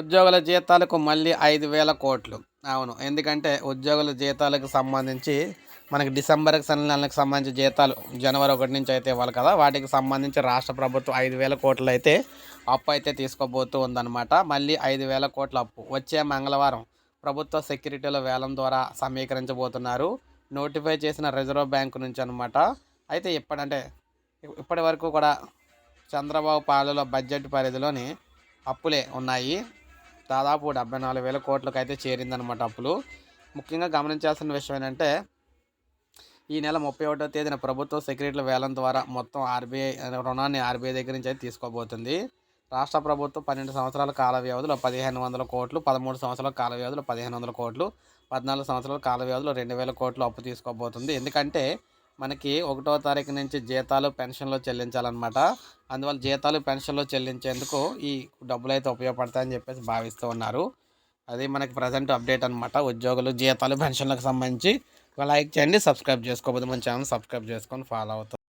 ఉద్యోగుల జీతాలకు మళ్ళీ ఐదు వేల కోట్లు. అవును ఎందుకంటే ఉద్యోగుల జీతాలకు సంబంధించి మనకి డిసెంబర్కి సన్న నెలలకు సంబంధించి జీతాలు జనవరి ఒకటి నుంచి అయితే ఇవ్వాలి కదా వాటికి సంబంధించి రాష్ట్ర ప్రభుత్వం ఐదు వేల కోట్లు అయితే అప్పు అయితే తీసుకోబోతూ ఉందన్నమాట. మళ్ళీ ఐదు వేల కోట్ల అప్పు. వచ్చే మంగళవారం ప్రభుత్వ సెక్యూరిటీల వేలం ద్వారా సమీకరించబోతున్నారు. నోటిఫై చేసిన రిజర్వ్ బ్యాంకు నుంచి అనమాట అయితే ఇప్పుడంటే ఇప్పటి వరకు కూడా చంద్రబాబు పాలలో బడ్జెట్ పరిధిలోని అప్పులే ఉన్నాయి. దాదాపు డెబ్బై నాలుగు వేల కోట్లకు అయితే చేరిందనమాట అప్పులు. ముఖ్యంగా గమనించాల్సిన విషయం ఏంటంటే ఈ నెల ముప్పై ఒకటో తేదీన ప్రభుత్వ సెక్యూరిటీల వేలం ద్వారా మొత్తం ఆర్బీఐ రుణాన్ని ఆర్బీఐ దగ్గర నుంచి అయితే తీసుకోబోతుంది. రాష్ట్ర ప్రభుత్వం పన్నెండు సంవత్సరాల కాల వ్యవధిలో పదిహేను వందల కోట్లు పదమూడు సంవత్సరాల కాల వ్యవధిలో పదిహేను వందల కోట్లు పద్నాలుగు సంవత్సరాల కాల వ్యవధిలో రెండు వేల కోట్లు అప్పు తీసుకోబోతుంది. ఎందుకంటే మనకి ఒకటో తారీఖు నుంచి జీతాలు పెన్షన్లు చెల్లించాలన్నమాట. అందువల్ల జీతాలు పెన్షన్లు చెల్లించేందుకు ఈ డబ్బులు అయితే ఉపయోగపడతాయని చెప్పేసి భావిస్తూ ఉన్నారు. అది మనకి ప్రజెంట్ అప్డేట్ అనమాట ఉద్యోగులు జీతాలు పెన్షన్లకు సంబంధించి. లైక్ చేయండి సబ్స్క్రైబ్ చేసుకోకపోతే మన ఛానల్ సబ్స్క్రైబ్ చేసుకొని ఫాలో అవుతాం